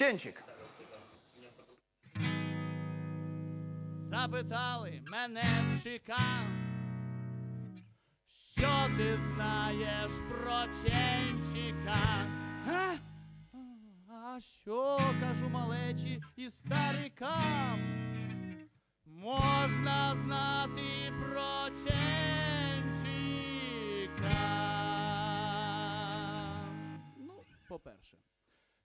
Ченчик. Запитали мене в ЧК, що ти знаєш про Ченчика? А? а що кажу малечі і старикам? Можна знати про Ченчика. Ну, по-перше.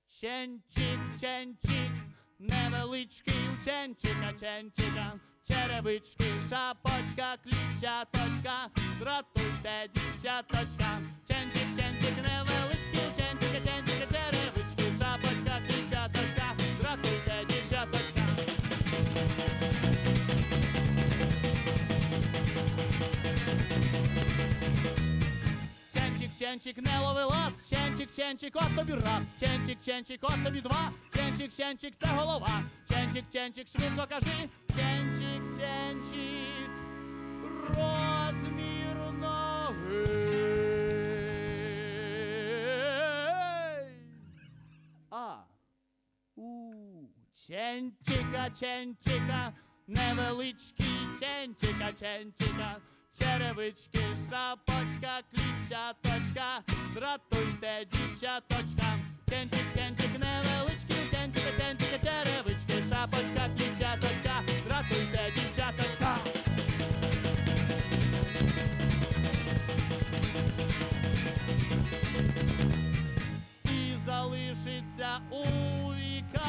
Ченчик, ченчик, невеличкий ченчика, ченчика, черевички, шапочка, клітчаточка, дратуйте, дівчаточка. Ченчик, ченчик, Ченчик, не лови лас, ченчик, ченчик, от тобі раз, ченчик, ченчик, от тобі два, ченчик, ченчик, це голова, ченчик, ченчик, швидко кажи, ченчик, ченчик, розмір ноги. А. У. Ченчика, ченчика, невеличкий ченчика, ченчика, черевички, шапочка, клітчаточка, дратуйте, дівчаточка. Ченчик, ченчик, невеличкий, ченчика, ченчика, черевички, шапочка, клітчаточка, дратуйте, дівчаточка. і залишиться у віках.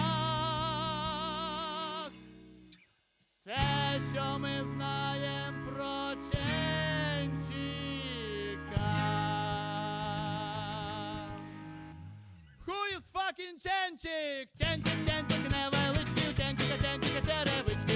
Все, що ми знаємо про Ченчика. Fucking Ченчик? Ченчик, Ченчик, невеличкий, у Ченчика, Ченчика, черевички, шапочка, пічаточка, дратуйте,